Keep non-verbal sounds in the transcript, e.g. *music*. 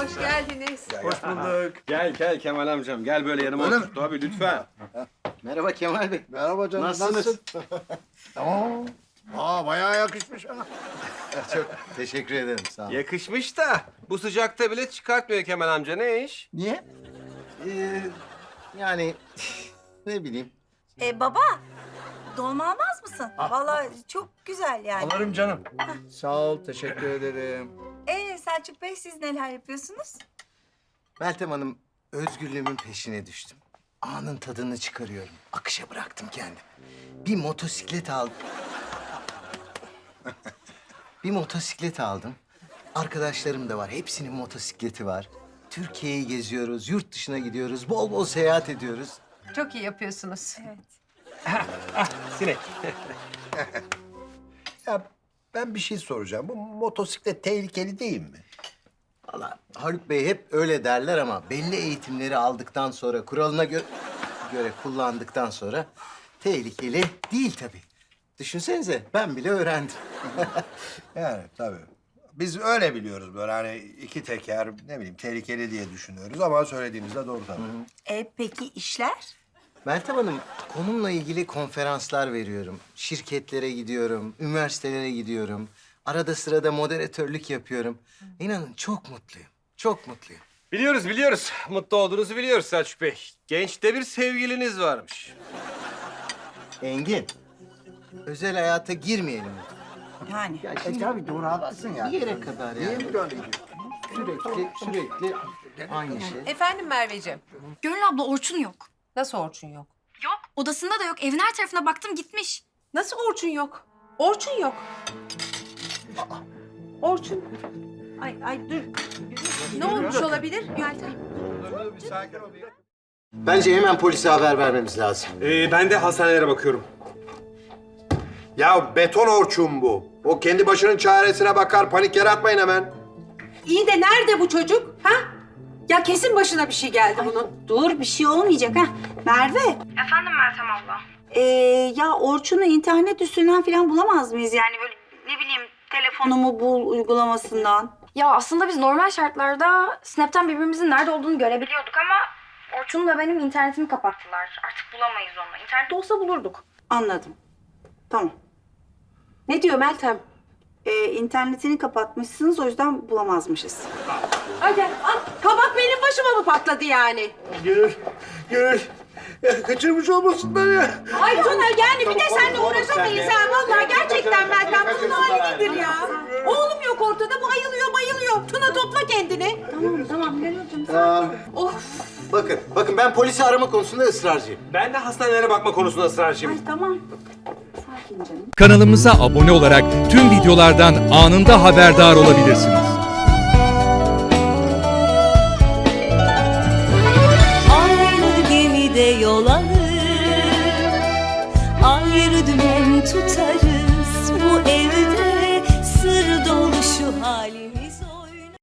Hoş geldiniz. Hoş bulduk. Gel gel Kemal amcam gel böyle yanıma Öyle otur. Tabii lütfen. Merhaba Kemal Bey. Merhaba canım. Nasılsınız? *laughs* Aa, aa bayağı yakışmış ha. *laughs* Çok teşekkür ederim. Sağ olun. Yakışmış da bu sıcakta bile çıkartmıyor Kemal amca ne iş? Niye? Ee, yani ne bileyim. E baba, dolma almaz mısın? Vallahi çok güzel yani. Alırım canım. Sağ ol, teşekkür ederim. Selçuk Bey siz neler yapıyorsunuz? Meltem Hanım özgürlüğümün peşine düştüm. Anın tadını çıkarıyorum. Akışa bıraktım kendimi. Bir motosiklet aldım. *laughs* bir motosiklet aldım. Arkadaşlarım da var. Hepsinin motosikleti var. Türkiye'yi geziyoruz, yurt dışına gidiyoruz, bol bol seyahat ediyoruz. Çok iyi yapıyorsunuz. *laughs* Sinek. Ya ben bir şey soracağım. Bu motosiklet tehlikeli değil mi? Valla Haluk Bey hep öyle derler ama belli eğitimleri aldıktan sonra, kuralına gö- göre kullandıktan sonra tehlikeli değil tabii. Düşünsenize ben bile öğrendim. *laughs* Yani tabii. Biz öyle biliyoruz böyle hani iki teker ne bileyim tehlikeli diye düşünüyoruz ama söylediğiniz de doğru tabii. E peki işler? Meltem Hanım, konumla ilgili konferanslar veriyorum. Şirketlere gidiyorum, üniversitelere gidiyorum. Arada sırada moderatörlük yapıyorum. İnanın çok mutluyum, çok mutluyum. Biliyoruz biliyoruz. Mutlu olduğunuzu biliyoruz Selçuk Bey. Gençte bir sevgiliniz varmış. Engin, özel hayata girmeyelim. Yani. Ya E tabii doğru haklısın ya. bir yere kadar Niye yani. mi böyle gidiyor? Sürekli, sürekli aynı şey. Efendim Merveciğim. Gönül abla Orçun yok. Nasıl Orçun yok? Yok. Odasında da yok. Evin her tarafına baktım gitmiş. Nasıl Orçun yok? Orçun yok. Orçun. Ay ay dur. Ne olmuş olabilir? Bir- Bence hemen polise haber vermemiz lazım. Ee, ben de hastanelere bakıyorum. Ya beton orçun bu. O kendi başının çaresine bakar. Panik yaratmayın hemen. İyi de nerede bu çocuk? Ha? Ya kesin başına bir şey geldi bunun. Dur bir şey olmayacak ha. Merve. Efendim Meltem abla. E, ya Orçun'u internet üstünden falan bulamaz mıyız? Yani böyle telefonumu bul uygulamasından. Ya aslında biz normal şartlarda Snap'ten birbirimizin nerede olduğunu görebiliyorduk ama Orçun ve benim internetimi kapattılar. Artık bulamayız onu. İnternette olsa bulurduk. Anladım. Tamam. Ne diyor Meltem? E, internetini kapatmışsınız o yüzden bulamazmışız. Gel al. Kabak benim başıma mı patladı yani? Gönül, Gönül. Ya kaçırmış olmasınlar ya. Ay Tuna yani bir de seninle uğraşamayız ha. Vallahi gerçekten Meltem bunun hali nedir ya? Tamam tamam Gönülcüm. Aa, Of. bakın, bakın ben polisi arama konusunda ısrarcıyım. Ben de hastanelere bakma konusunda ısrarcıyım. Ay tamam. Sakin canım. Kanalımıza abone olarak tüm videolardan anında haberdar olabilirsiniz. Aynı gemide yol alır Ayrı dümen tutarız Bu evde sır dolu şu halimiz